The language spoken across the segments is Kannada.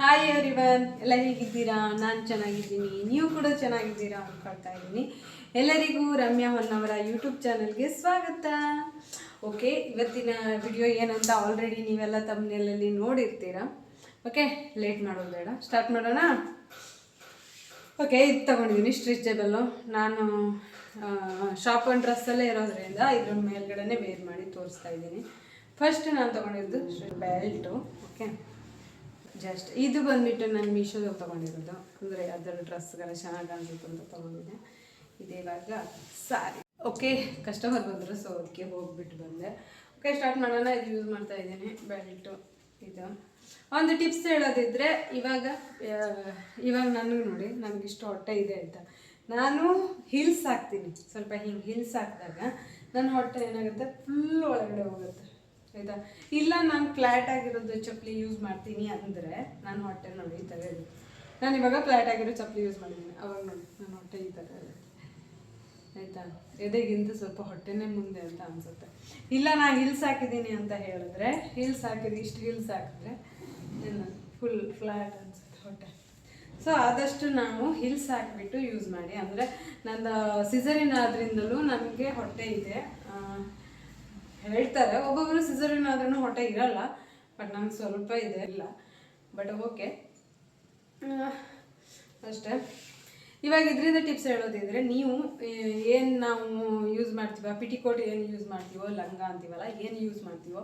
ಹಾಯ್ ಎವ್ರಿವನ್ ಎಲ್ಲ ಹೇಗಿದ್ದೀರಾ? ನಾನು ಚೆನ್ನಾಗಿದ್ದೀನಿ. ನೀವು ಕೂಡ ಚೆನ್ನಾಗಿದ್ದೀರಾ ಅಂದ್ಕೊಳ್ತಾ ಇದ್ದೀನಿ. ಎಲ್ಲರಿಗೂ ರಮ್ಯಾ ಹೊನ್ನವರ ಯೂಟ್ಯೂಬ್ ಚಾನಲ್ಗೆ ಸ್ವಾಗತ. ಓಕೆ ಇವತ್ತಿನ ವಿಡಿಯೋ ಏನಂತ ಆಲ್ರೆಡಿ ನೀವೆಲ್ಲ ತಮ್ಮನೆಯಲ್ಲಿ ನೋಡಿರ್ತೀರಾ. ಓಕೆ ಲೇಟ್ ಮಾಡೋದು ಬೇಡ. ಸ್ಟಾರ್ಟ್ ಮಾಡೋಣ? ಓಕೆ ಇದು ತಗೊಂಡಿದ್ದೀನಿ. ಸ್ಟ್ರಿಚಬಲ್ಲು ನಾನು ಶಾಪ್ ಆ್ಯಂಡ್ ಡ್ರೆಸ್ಸಲ್ಲೇ ಇರೋದ್ರಿಂದ ಇದ್ರ ಮೇಲ್ಗಡೆ ವೇರ್ ಮಾಡಿ ತೋರಿಸ್ತಾ ಇದ್ದೀನಿ. ಫಸ್ಟ್ ನಾನು ತೊಗೊಂಡಿದ್ದು ಬೆಲ್ಟು ಓಕೆ ಜಸ್ಟ್ ಇದು ಬಂದ್ಬಿಟ್ಟು ನಾನು ಮೀಶೋದಾಗ ತೊಗೊಂಡಿರೋದು. ಅಂದರೆ ಅದರ ಡ್ರೆಸ್ಗೆಲ್ಲ ಚೆನ್ನಾಗಿ ಅನ್ಸುತ್ತೆ ಅಂತ ತೊಗೊಂಡಿದ್ದೆ. ಇವಾಗ ಸಾರಿ ಓಕೆ ಕಸ್ಟಮರ್ ಬಂದರು ಸೊ ಅದಕ್ಕೆ ಹೋಗ್ಬಿಟ್ಟು ಬಂದೆ. ಓಕೆ ಸ್ಟಾರ್ಟ್ ಮಾಡೋಣ. ಇದು ಯೂಸ್ ಮಾಡ್ತಾ ಇದ್ದೀನಿ. ಬೆಲ್ಟು ಇದು. ಒಂದು ಟಿಪ್ಸ್ ಹೇಳೋದಿದ್ರೆ, ಇವಾಗ ಇವಾಗ ನನಗೆ ನೋಡಿ ನನಗಿಷ್ಟು ಹೊಟ್ಟೆ ಇದೆ ಅಂತ. ನಾನು ಹಿಲ್ಸ್ ಹಾಕ್ತೀನಿ. ಸ್ವಲ್ಪ ಹಿಂಗೆ ಹಿಲ್ಸ್ ಹಾಕಿದಾಗ, ನನ್ನ ಹೊಟ್ಟೆ ಏನಾಗುತ್ತೆ? ಫುಲ್ ಒಳಗಡೆ ಹೋಗುತ್ತೆ. ಆಯಿತಾ ಇಲ್ಲ, ನಾನು ಫ್ಲ್ಯಾಟ್ ಆಗಿರೋದು ಚಪ್ಪಲಿ ಯೂಸ್ ಮಾಡ್ತೀನಿ ಅಂದರೆ ನಾನು ಹೊಟ್ಟೆ ನೋಡಿ, ಈ ಥರ ಇದೆ ನಾನು ಇವಾಗ ಫ್ಲ್ಯಾಟ್ ಆಗಿರೋ ಚಪ್ಪಲಿ ಯೂಸ್ ಮಾಡಿದ್ದೀನಿ. ಅವಾಗ ನೋಡಿ, ನಾನು ಹೊಟ್ಟೆ ಈ ಥರ ಇದೆ ಆಯಿತಾ? ಎದೆಗಿಂತ ಸ್ವಲ್ಪ ಹೊಟ್ಟೆನೇ ಮುಂದೆ ಅಂತ ಅನ್ಸುತ್ತೆ. ಇಲ್ಲ, ನಾನು ಹಿಲ್ಸ್ ಹಾಕಿದ್ದೀನಿ ಅಂತ ಹೇಳಿದ್ರೆ ಹಿಲ್ಸ್ ಹಾಕಿದ್ರೆ, ಇಷ್ಟು ಹಿಲ್ಸ್ ಹಾಕಿದ್ರೆ ಫುಲ್ ಫ್ಲ್ಯಾಟ್ ಅನ್ಸುತ್ತೆ ಹೊಟ್ಟೆ. ಸೊ ಆದಷ್ಟು ನಾವು ಹಿಲ್ಸ್ ಹಾಕಿಬಿಟ್ಟು ಯೂಸ್ ಮಾಡಿ. ಅಂದರೆ ನನ್ನ ಸಿಸರಿನ್ ಆದ್ರಿಂದಲೂ ನನಗೆ ಹೊಟ್ಟೆ ಇದೆ. ಹೇಳ್ತಾರೆ. ಒಬ್ಬೊಬ್ಬರು ಸಿಸರಿನ್ ಆದ್ರೂ ಹೊಟ್ಟೆ ಇರಲ್ಲ ಬಟ್ ನಂಗೆ ಸ್ವಲ್ಪ ಇದೆ ಇಲ್ಲ. ಬಟ್ ಓಕೆ ಅಷ್ಟೇ. ಇವಾಗ ಇದರಿಂದ ಟಿಪ್ಸ್ ಹೇಳೋದಿದ್ರೆ, ನೀವು ಏನು ನಾವು ಯೂಸ್ ಮಾಡ್ತೀವ ಪಿಟಿಕೋಟ್ ಏನು ಯೂಸ್ ಮಾಡ್ತೀವೋ, ಲಂಗ ಅಂತೀವಲ್ಲ, ಏನು ಯೂಸ್ ಮಾಡ್ತೀವೋ,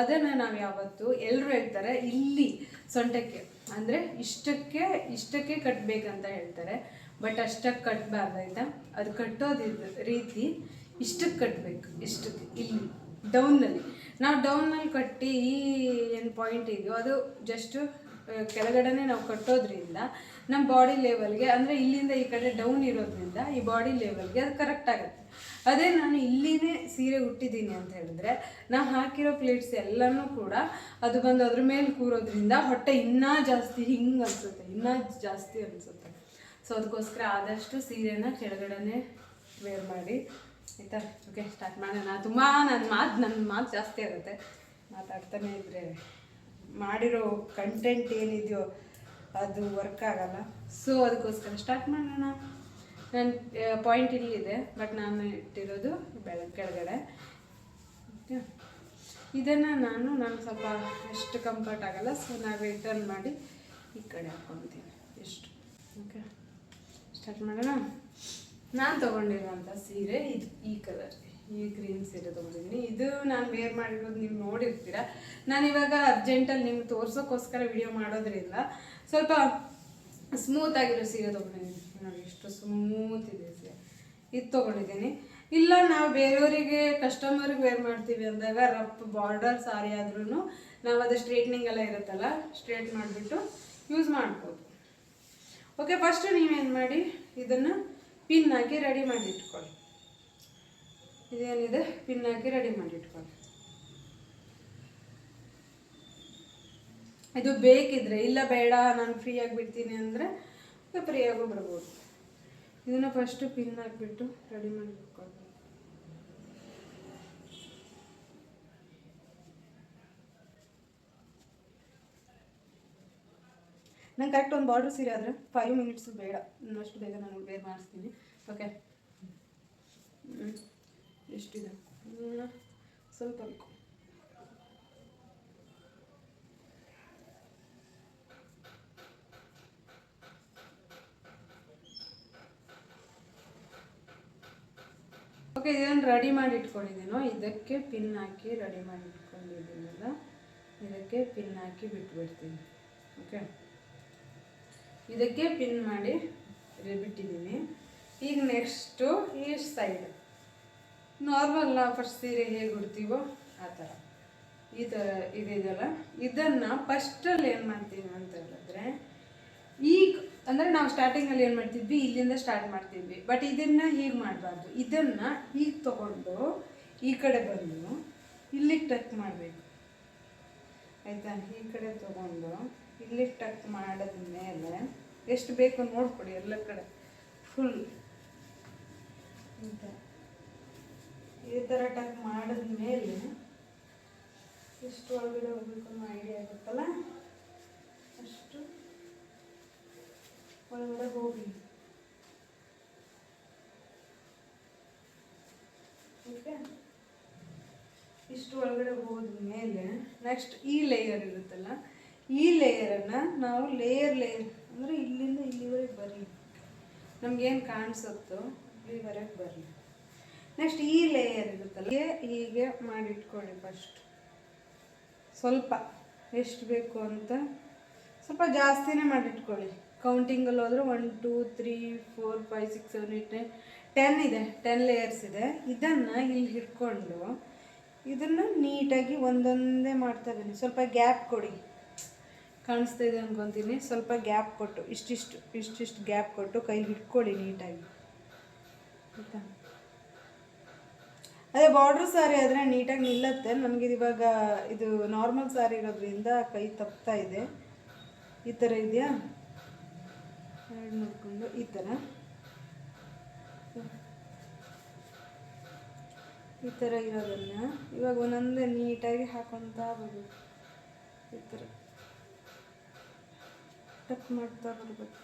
ಅದನ್ನು ನಾವು ಯಾವತ್ತು ಎಲ್ಲರೂ ಹೇಳ್ತಾರೆ, ಇಲ್ಲಿ ಸೊಂಟಕ್ಕೆ. ಅಂದರೆ ಇಷ್ಟಕ್ಕೆ ಇಷ್ಟಕ್ಕೆ ಕಟ್ಟಬೇಕಂತ ಹೇಳ್ತಾರೆ. ಬಟ್ ಅಷ್ಟಕ್ಕೆ ಕಟ್ಟಬಾರ್ದು ಆಯಿತಾ? ಅದು ಕಟ್ಟೋದಿದ್ದ ರೀತಿ ಇಷ್ಟಕ್ಕೆ ಕಟ್ಟಬೇಕು ಇಷ್ಟಕ್ಕೆ, ಇಲ್ಲಿ. ಡೌನ್ನಲ್ಲಿ ನಾವು ಡೌನ್ನಲ್ಲಿ ಕಟ್ಟಿ ಈ ಏನು ಪಾಯಿಂಟ್ ಇದೆಯೋ ಅದು ಜಸ್ಟ್ ಕೆಳಗಡೆನೆ ನಾವು ಕಟ್ಟೋದ್ರಿಂದ ನಮ್ಮ ಬಾಡಿ ಲೆವೆಲ್ಗೆ ಅಂದರೆ ಇಲ್ಲಿಂದ ಈ ಕಡೆ ಡೌನ್ ಇರೋದ್ರಿಂದ ಈ ಬಾಡಿ ಲೆವೆಲ್ಗೆ ಅದು ಕರೆಕ್ಟ್ ಆಗುತ್ತೆ. ಅದೇ ನಾನು ಇಲ್ಲಿನೇ ಸೀರೆ ಹುಟ್ಟಿದ್ದೀನಿ ಅಂತ ಹೇಳಿದ್ರೆ ನಾವು ಹಾಕಿರೋ ಪ್ಲೇಟ್ಸ್ ಎಲ್ಲನೂ ಕೂಡ ಅದು ಬಂದು ಅದ್ರ ಮೇಲೆ ಕೂರೋದ್ರಿಂದ ಹೊಟ್ಟೆ ಇನ್ನೂ ಜಾಸ್ತಿ ಹಿಂಗೆ ಅನಿಸುತ್ತೆ, ಇನ್ನೂ ಜಾಸ್ತಿ ಅನಿಸುತ್ತೆ. ಸೊ ಅದಕ್ಕೋಸ್ಕರ ಆದಷ್ಟು ಸೀರೆನ ಕೆಳಗಡೆನೆ ವೇರ್ ಮಾಡಿ. ಆಯಿತಾ? ಓಕೆ ಸ್ಟಾರ್ಟ್ ಮಾಡೋಣ. ತುಂಬ ನನ್ನ ಮಾತು ನನ್ನ ಮಾತು ಜಾಸ್ತಿ ಆಗುತ್ತೆ ಮಾತಾಡ್ತಾನೆ ಇದ್ದರೆ ಮಾಡಿರೋ ಕಂಟೆಂಟ್ ಏನಿದೆಯೋ ಅದು ವರ್ಕ್ ಆಗಲ್ಲ. ಸೊ ಅದಕ್ಕೋಸ್ಕರ ಸ್ಟಾರ್ಟ್ ಮಾಡೋಣ. ನನ್ನ ಪಾಯಿಂಟ್ ಇಲ್ಲಿದೆ ಬಟ್ ನಾನು ಇಟ್ಟಿರೋದು ಬೆಳ ಕೆಳಗಡೆ. ಇದನ್ನು ನಾನು ನಾನು ಸ್ವಲ್ಪ ಎಷ್ಟು ಕಂಫರ್ಟ್ ಆಗಲ್ಲ ಸೊ ನಾವು ರಿಟರ್ನ್ ಮಾಡಿ ಈ ಕಡೆ ಹಾಕ್ಕೊತೀನಿ ಎಷ್ಟು? ಓಕೆ ಸ್ಟಾರ್ಟ್ ಮಾಡೋಣ? ನಾನು ತೊಗೊಂಡಿರುವಂಥ ಸೀರೆ, ಇದು ಈ ಕಲರ್ ಈ ಗ್ರೀನ್ ಸೀರೆ ತೊಗೊಂಡಿದ್ದೀನಿ. ಇದು ನಾನು ವೇರ್ ಮಾಡಿರೋದು ನೀವು ನೋಡಿರ್ತೀರ. ನಾನು ಇವಾಗ ಅರ್ಜೆಂಟಲ್ಲಿ ನಿಮ್ಗೆ ತೋರ್ಸೋಕ್ಕೋಸ್ಕರ ವಿಡಿಯೋ ಮಾಡೋದ್ರಿಂದ ಸ್ವಲ್ಪ ಸ್ಮೂತ್ ಆಗಿರೋ ಸೀರೆ ತೊಗೊಂಡಿದ್ದೀನಿ. ನೋಡಿ, ಎಷ್ಟು ಸ್ಮೂತ್ ಇದೆ ಸೀರೆ. ಇದು ತೊಗೊಂಡಿದ್ದೀನಿ. ಇಲ್ಲ, ನಾವು ಬೇರೆಯವರಿಗೆ ಕಸ್ಟಮರ್ಗೆ ವೇರ್ ಮಾಡ್ತೀವಿ ಅಂದಾಗ ರಫ್ ಬಾರ್ಡರ್ ಸಾರಿ ಆದ್ರೂ ನಾವು ಅದು ಸ್ಟ್ರೇಟ್ನಿಂಗ್ ಎಲ್ಲ ಇರುತ್ತಲ್ಲ ಸ್ಟ್ರೇಟ್ ಮಾಡಿಬಿಟ್ಟು ಯೂಸ್ ಮಾಡ್ಬೋದು. ಓಕೆ ಫಸ್ಟ್ ನೀವೇನು ಮಾಡಿ? ಇದನ್ನು ಪಿನ್ ಹಾಕಿ ರೆಡಿ ಮಾಡಿ ಇಟ್ಕೊಳ್ಳಿ ಇದೇನಿದೆ? ಪಿನ್ ಹಾಕಿ ರೆಡಿ ಮಾಡಿ ಇಟ್ಕೊಳ್ಳಿ ಇದು ಬೇಕಿದ್ರೆ, ಇಲ್ಲ ಬೇಡ, ನಾನು ಫ್ರೀ ಆಗಿಬಿಡ್ತೀನಿ ಅಂದರೆ ಫ್ರೀಯಾಗೂ ಬರ್ಬೋದು ಇದನ್ನು ಫಸ್ಟು ಪಿನ್ ಹಾಕಿಬಿಟ್ಟು ರೆಡಿ ಮಾಡಿ ನಂಗೆ ಕರೆಕ್ಟ್ ಒಂದು ಬಾರ್ಡ್ರ್ ಸೀರೆ ಆದರೆ ಫೈವ್ ಮಿನಿಟ್ಸ್ ಬೇಡ. ಇನ್ನಷ್ಟು ಬೇಗ ನಾನು ಬೇರೆ ಮಾಡಿಸ್ತೀನಿ. ಓಕೆ ಎಷ್ಟಿದೆ? ಸ್ವಲ್ಪ ಬೇಕು. ಓಕೆ ಇದನ್ನು ರೆಡಿ ಮಾಡಿ ಇಟ್ಕೊಂಡಿದ್ದೀನೋ ಇದಕ್ಕೆ ಪಿನ್ ಹಾಕಿ ರೆಡಿ ಮಾಡಿ ಇಟ್ಕೊಂಡಿದ್ದೀನಲ್ಲ ಇದಕ್ಕೆ ಪಿನ್ ಹಾಕಿ ಬಿಟ್ಬಿಡ್ತೀನಿ. ಓಕೆ ಇದಕ್ಕೆ ಪಿನ್ ಮಾಡಿ ಬಿಟ್ಟಿದ್ದೀನಿ ಈಗ ನೆಕ್ಸ್ಟು ಈ ಸೈಡ್ ನಾರ್ಮಲ್ ಫಸ್ಟ್ ಸೀರೆ ಹೇಗೆ ಉಡ್ತೀವೋ ಆ ಥರ. ಈ ಥರ ಇದೆಯಲ್ಲ? ಇದನ್ನು ಫಸ್ಟಲ್ಲಿ ಏನು ಮಾಡ್ತೀವಿ ಅಂತ ಹೇಳಿದ್ರೆ, ಈಗ ಅಂದರೆ ನಾವು ಸ್ಟಾರ್ಟಿಂಗಲ್ಲಿ ಏನು ಮಾಡ್ತಿದ್ವಿ? ಇಲ್ಲಿಂದ ಸ್ಟಾರ್ಟ್ ಮಾಡ್ತಿದ್ವಿ. ಬಟ್ ಇದನ್ನು ಹೀಗೆ ಮಾಡಬಾರ್ದು. ಇದನ್ನು ಹೀಗೆ ತಗೊಂಡು ಈ ಕಡೆ ಬಂದು, ಇಲ್ಲಿಗೆ ಟಚ್ ಮಾಡಬೇಕು. ಆಯಿತಾ? ಈ ಕಡೆ ತಗೊಂಡು ಇಲ್ಲಿಗೆ ಟಕ್ ಮಾಡಿದ ಮೇಲೆ ಎಷ್ಟು ಬೇಕು ನೋಡ್ಕೊಡಿ ಎಲ್ಲ ಕಡೆ. ಫುಲ್ ಈ ಥರ ಟಕ್ ಮಾಡಿದ ಮೇಲೆ ಎಷ್ಟು ಒಳಗಡೆ ಹೋಗ್ಬೇಕು ಐಡಿಯಾ ಆಗುತ್ತಲ್ಲ ಅಷ್ಟು ಒಳಗಡೆ ಹೋಗಿ ಇಷ್ಟು ಒಳಗಡೆ ಹೋದ ಮೇಲೆ ನೆಕ್ಸ್ಟ್ ಈ ಲೇಯರ್ ಇರುತ್ತಲ್ಲ ಈ ಲೇಯರನ್ನು ನಾವು ಲೇಯರ್ ಲೇಯರ್ ಅಂದರೆ ಇಲ್ಲಿಂದ ಇಲ್ಲಿವರೆಗೆ ಬರಲಿ. ನಮಗೇನು ಕಾಣಿಸುತ್ತೋ ಇಲ್ಲಿವರೆಗೆ ಬರಲಿ. ನೆಕ್ಸ್ಟ್ ಈ ಲೇಯರ್ ಇರುತ್ತಲ್ಲ, ಹೀಗೆ ಮಾಡಿಟ್ಕೊಳ್ಳಿ ಫಸ್ಟ್ ಸ್ವಲ್ಪ ಎಷ್ಟು ಬೇಕು ಅಂತ ಸ್ವಲ್ಪ ಜಾಸ್ತಿನೇ ಮಾಡಿಟ್ಕೊಳ್ಳಿ. ಕೌಂಟಿಂಗಲ್ಲಿ ಹೋದ್ರೆ one two three four five six seven eight nine ten ಇದೆ ಟೆನ್ ಲೇಯರ್ಸ್ ಇದೆ. ಇದನ್ನು ಇಲ್ಲಿ ಹಿಡ್ಕೊಂಡು ಇದನ್ನು ನೀಟಾಗಿ ಒಂದೊಂದೇ ಮಾಡ್ತಾ ಬನ್ನಿ. ಸ್ವಲ್ಪ ಗ್ಯಾಪ್ ಕೊಡಿ. ಕಾಣಿಸ್ತಾ ಇದೆ ಅನ್ಕೊತೀನಿ. ಸ್ವಲ್ಪ ಗ್ಯಾಪ್ ಕೊಟ್ಟು, ಇಷ್ಟಿಷ್ಟು ಇಷ್ಟಿಷ್ಟು ಗ್ಯಾಪ್ ಕೊಟ್ಟು ಕೈಲಿ ಹಿಡ್ಕೊಳ್ಳಿ ನೀಟಾಗಿ. ಆಯಿತಾ? ಅದೇ ಬಾರ್ಡ್ರ್ ಸಾರಿ ಆದರೆ ನೀಟಾಗಿ ನಿಲ್ಲತ್ತೆ. ನನಗಿದು ಇವಾಗ, ಇದು ನಾರ್ಮಲ್ ಸಾರಿ ಇರೋದ್ರಿಂದ ಕೈ ತಪ್ತಾ ಇದೆ. ಈ ಥರ ಇದೆಯಾ? ಎರಡು ನೋಡಿಕೊಂಡು, ಈ ಥರ ಈ ಥರ ಇರೋದನ್ನ ಇವಾಗ ಒಂದೊಂದೇ ನೀಟಾಗಿ ಹಾಕೊತಾ ಬರೋದು. ಈ ಥರ ಟಕ್ ಮಾಡ್ತಾ ಬರ್ಬೇಕು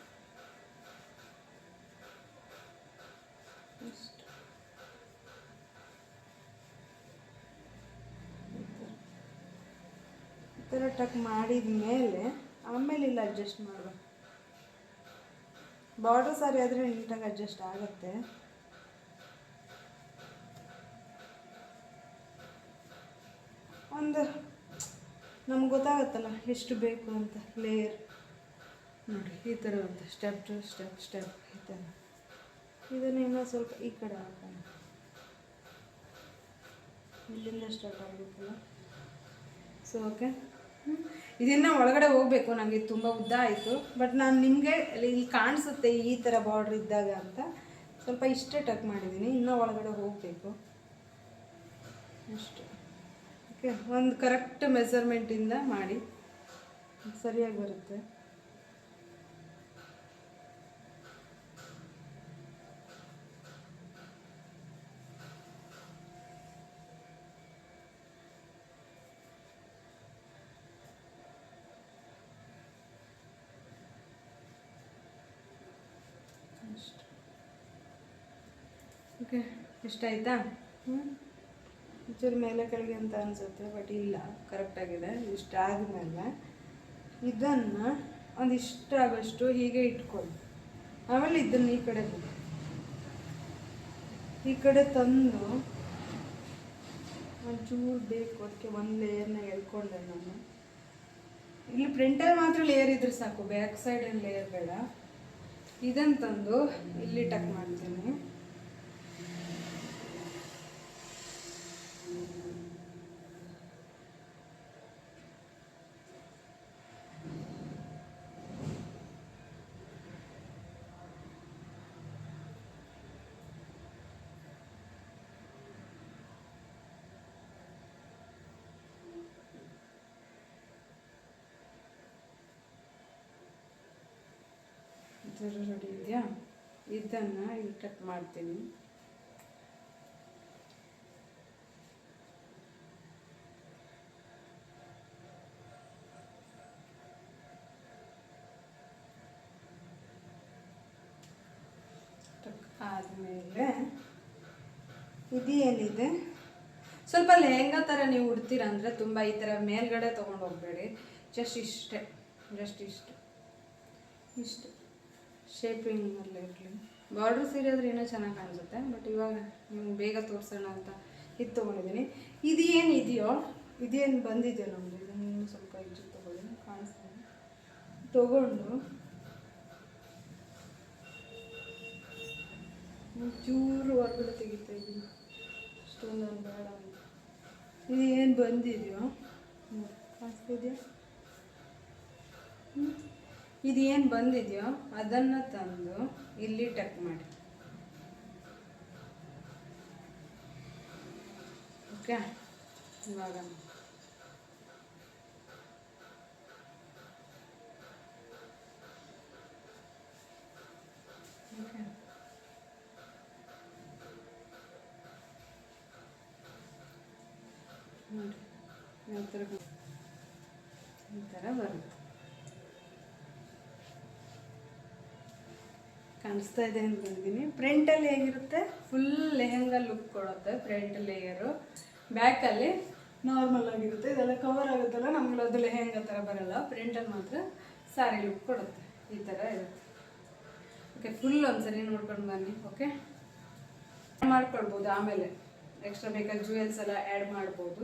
ಥರ ಟಕ್ ಮಾಡಿದ ಮೇಲೆ ಆಮೇಲೆ ಇಲ್ಲಿ ಅಡ್ಜಸ್ಟ್ ಮಾಡಬೇಕು ಬಾರ್ಡರ್ ಸಾರಿ ಆದರೆ ನೀಟಾಗಿ ಅಡ್ಜಸ್ಟ್ ಆಗುತ್ತೆ. ಒಂದು ನಮ್ಗೆ ಗೊತ್ತಾಗುತ್ತಲ್ಲ ಎಷ್ಟು ಬೇಕು ಅಂತ ಲೇಯರ್ ನೋಡಿ, ಈ ಥರ ಒಂದು ಸ್ಟೆಪ್ ಟು ಸ್ಟೆಪ್ ಸ್ಟೆಪ್ ಈ ಥರ ಇದನ್ನು ಇನ್ನೂ ಸ್ವಲ್ಪ ಈ ಕಡೆ ಹಾಕೋಣ. ಇಲ್ಲಿಂದ ಸ್ಟಾರ್ಟ್ ಆಗಬೇಕಲ್ಲ? ಸೊ ಓಕೆ ಇದನ್ನು ಒಳಗಡೆ ಹೋಗಬೇಕು ನನಗೆ ತುಂಬ ಉದ್ದ ಆಯಿತು. ಬಟ್ ನಾನು ನಿಮಗೆ ಇಲ್ಲಿ ಕಾಣಿಸುತ್ತೆ ಈ ಥರ ಬಾರ್ಡ್ರ್ ಇದ್ದಾಗ ಅಂತ. ಸ್ವಲ್ಪ ಇಷ್ಟೇ ಟಕ್ ಮಾಡಿದ್ದೀನಿ, ಇನ್ನೂ ಒಳಗಡೆ ಹೋಗಬೇಕು. ಅಷ್ಟು. ಓಕೆ ಒಂದು ಕರೆಕ್ಟ್ ಮೆಸರ್ಮೆಂಟಿಂದ ಮಾಡಿ. ಸರಿಯಾಗಿ ಬರುತ್ತೆ ಅಷ್ಟು ಓಕೆ ಆಯಿತಾ? ಹ್ಞೂ ಮೇಲೆ ಕೆಳಗೆ ಅಂತ ಅನಿಸುತ್ತೆ ಬಟ್ ಇಲ್ಲ ಕರೆಕ್ಟಾಗಿದೆ ಇಷ್ಟ ಆದಮೇಲೆ ಇದನ್ನು ಒಂದಿಷ್ಟು ಆಗೋಷ್ಟು ಹೀಗೆ ಇಟ್ಕೊಳ್ಳಿ ಆಮೇಲೆ ಇದನ್ನು ಈ ಕಡೆ ಈ ಕಡೆ ತಂದು ಒಂಚೂರು ಬೇಕು, ಅದಕ್ಕೆ ಒಂದು ಲೇಯರ್ನ ಎಳ್ಕೊಂಡೆ ನಾನು. ಇಲ್ಲಿ ಪ್ರಿಂಟರ್ ಮಾತ್ರ ಲೇಯರ್ ಇದ್ರೆ ಸಾಕು ಬ್ಯಾಕ್ ಸೈಡ್ ಏನು ಲೇಯರ್ ಬೇಡ. ಇದನ್ನು ತಂದು ಇಲ್ಲಿ ಟಕ್ ಮಾಡ್ತೀನಿ. ರೆಡಿ ಇದೆಯಾ ಇದನ್ನು ಇಲ್ಲಿ ಕಟ್ ಮಾಡ್ತೀನಿ ಆದಮೇಲೆ ಇದು ಏನಿದೆ ಸ್ವಲ್ಪ ಲೆಹಂಗಾ ಥರ ನೀವು ಉಡ್ತೀರ ಅಂದರೆ ತುಂಬ ಈ ಥರ ಮೇಲ್ಗಡೆ ತೊಗೊಂಡು ಹೋಗಬೇಡಿ. ಜಸ್ಟ್ ಇಷ್ಟೇ, ಜಸ್ಟ್ ಇಷ್ಟು ಇಷ್ಟು. ಶೇಪಿಂಗಲ್ಲಿ ಇರಲಿ. ಬಾರ್ಡ್ರ್ ಸೀರೆ ಆದರೆ ಇನ್ನೂ ಚೆನ್ನಾಗಿ ಕಾಣಿಸುತ್ತೆ ಬಟ್ ಇವಾಗ ನಿಮ್ಗೆ ಬೇಗ ತೋರಿಸೋಣ ಅಂತ ಇದು ತೊಗೊಂಡಿದ್ದೀನಿ. ಇದು ಏನು ಇದೆಯೋ, ಇದೇನು ಬಂದಿದೆಯೋ ನಮ್ಮದು ಇದನ್ನು ಸ್ವಲ್ಪ ಹೆಚ್ಚು ತೊಗೊಳ್ಳಿ ಕಾಣಿಸ್ತೀನಿ. ತೊಗೊಂಡು ಚೂರು ಹೊರಗಡೆ ತೆಗಿತಾ ಇದ್ದೀನಿ. ಅಷ್ಟೊಂದು ಬೇಡ ಇದು ಏನು ಬಂದಿದೆಯೋ ಕಾಣಿಸ್ತಿದೆಯಾ. ಇದು ಏನು ಬಂದಿದೆಯೋ ಅದನ್ನು ತಂದು ಇಲ್ಲಿ ಟಕ್ ಮಾಡಿ. ಓಕೆ ಇವಾಗ ಓಕೆ ಯಾವ ಥರ ಈ ಥರ ಬರುತ್ತೆ. ಕಾಣಿಸ್ತಾ ಇದೆ ಅಂದ್ಕೊಂಡಿದ್ದೀನಿ ಪ್ರಿಂಟಲ್ಲಿ ಹೇಗಿರುತ್ತೆ? ಫುಲ್ ಲೆಹೆಂಗಾ ಲುಕ್ ಕೊಡುತ್ತೆ ಪ್ರಿಂಟ್ ಲೇಯರು ಬ್ಯಾಕಲ್ಲಿ ನಾರ್ಮಲ್ ಆಗಿರುತ್ತೆ. ಇದೆಲ್ಲ ಕವರ್ ಆಗುತ್ತಲ್ಲ ನಮ್ಗೆ ಅದು ಲೆಹೆಂಗಾ ಥರ ಬರಲ್ಲ. ಪ್ರಿಂಟಲ್ಲಿ ಮಾತ್ರ ಸ್ಯಾರಿ ಲುಕ್ ಕೊಡುತ್ತೆ. ಈ ಥರ ಇರುತ್ತೆ. ಓಕೆ ಫುಲ್ ಒಂದ್ಸರಿ ನೋಡ್ಕೊಂಡು ಬನ್ನಿ ಓಕೆ ಮಾಡ್ಕೊಳ್ಬೋದು ಆಮೇಲೆ. ಎಕ್ಸ್ಟ್ರಾ ಬೇಕಾದ ಜುವೆಲ್ಸ್ ಎಲ್ಲ ಆ್ಯಡ್ ಮಾಡ್ಬೋದು.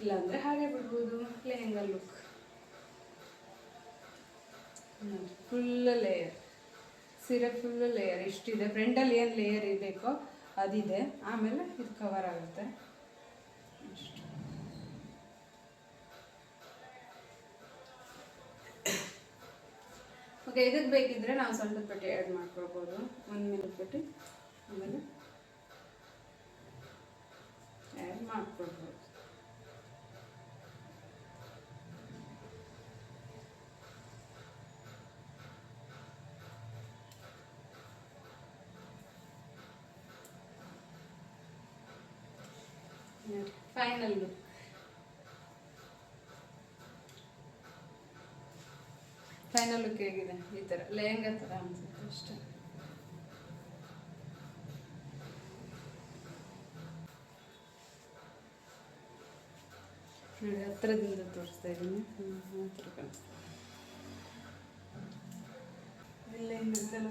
ಇಲ್ಲಾಂದರೆ ಹಾಗೆ ಬಿಡ್ಬೋದು. ಲೆಹೆಂಗಾ ಲುಕ್ ಫುಲ್ ಲೇಯರ್ ಸೀರೆ ಫುಲ್ ಲೇಯರ್ ಇಷ್ಟಿದೆ. ಫ್ರಂಟಲ್ಲಿ ಏನು ಲೇಯರ್ ಇರಬೇಕೋ ಅದಿದೆ. ಆಮೇಲೆ ಇದು ಕವರ್ ಆಗುತ್ತೆ. ಓಕೆ ಇದಕ್ಕೆ ಬೇಕಿದ್ರೆ ನಾವು ಸ್ವಲ್ಪ ಪಟ್ಟಿ ಆ್ಯಡ್ ಮಾಡ್ಕೊಳ್ಬೋದು. ಒಂದು ಮಿನಿಟ್ ಪಟ್ಟಿ. ಆಮೇಲೆ ಆ್ಯಡ್ ಮಾಡ್ಕೊಳ್ಬೋದು. ಫೈನಲ್ ಫೈನಲ್ ಲುಕ್ ಹೇಗಿದೆ? ಈ ಥರ ಲೆಹಂಗಾ ಥರ ಅನ್ಸುತ್ತೆ ಅಷ್ಟೇ. ನೋಡಿ, ಹತ್ರದಿಂದ ತೋರಿಸ್ತಾ ಇದ್ದೀನಿ. ಹತ್ರ ಕಾಣಿಸ್ತಾ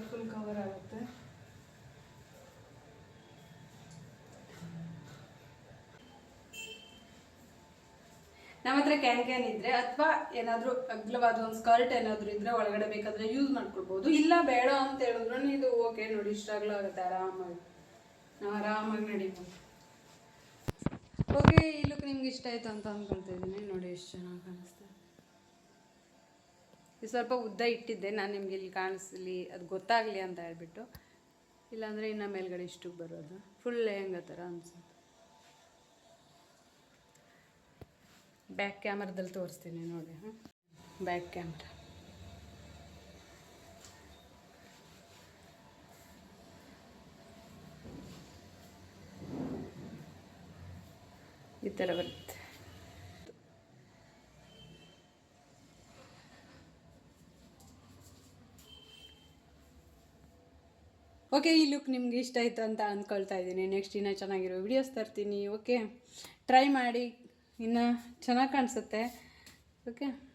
ಫುಲ್ ಕವರ್ ಆಗುತ್ತೆ. ನಮ್ಮ ಹತ್ರ ಕ್ಯಾನ್ ಕ್ಯಾನ್ ಇದ್ರೆ ಅಥವಾ ಏನಾದರೂ ಅಗ್ಲವಾದ ಒಂದು ಸ್ಕರ್ಟ್ ಏನಾದರೂ ಇದ್ರೆ ಒಳಗಡೆ ಬೇಕಾದ್ರೆ ಯೂಸ್ ಮಾಡ್ಕೊಳ್ಬೋದು. ಇಲ್ಲ ಬೇಡ ಅಂತ ಹೇಳಿದ್ರು ಇದು ಓಕೆ ನೋಡಿ, ಇಷ್ಟ ಅಗಲ ಆಗುತ್ತೆ, ಆರಾಮಾಗಿ. ನಾವು ಆರಾಮಾಗಿ ನಡಿಬೋದು. ಓಕೆ ಈ ಲುಕ್ ನಿಮ್ಗೆ ಇಷ್ಟ ಆಯ್ತು ಅಂತ ಅನ್ಕೊಳ್ತಾ ಇದ್ದೀನಿ. ನೋಡಿ ಎಷ್ಟು ಚೆನ್ನಾಗಿ ಕಾಣಿಸ್ತಾ ಇದೆ. ಸ್ವಲ್ಪ ಉದ್ದ ಇಟ್ಟಿದ್ದೆ. ನಾನು ನಿಮ್ಗೆ ಇಲ್ಲಿ ಕಾಣಿಸ್ಲಿ, ಅದು ಗೊತ್ತಾಗಲಿ ಅಂತ ಹೇಳ್ಬಿಟ್ಟು. ಇಲ್ಲಾಂದರೆ ಇನ್ನು ಮೇಲ್ಗಡೆ ಇಷ್ಟಕ್ಕೆ ಬರೋದು. ಫುಲ್ ಲೆಹಂಗ ಥರ ಅನ್ಸುತ್ತೆ. ಬ್ಯಾಕ್ ಕ್ಯಾಮ್ರಾದಲ್ಲಿ ತೋರಿಸ್ತೀನಿ ನೋಡಿ, ಹಾಂ? ಬ್ಯಾಕ್ ಕ್ಯಾಮ್ರಾ ಈ ಥರ ಬರುತ್ತೆ. ಓಕೆ ಈ ಲುಕ್ ನಿಮ್ಗೆ ಇಷ್ಟ ಆಯಿತು ಅಂತ ಅಂದ್ಕೊಳ್ತಾ ಇದ್ದೀನಿ. ನೆಕ್ಸ್ಟ್ ಇನ್ನೂ ಚೆನ್ನಾಗಿರೋ ವಿಡಿಯೋಸ್ ತರ್ತೀನಿ ಓಕೆ ಟ್ರೈ ಮಾಡಿ. ಇನ್ನು ಚೆನ್ನಾಗಿ ಕಾಣಿಸುತ್ತೆ. ಓಕೆ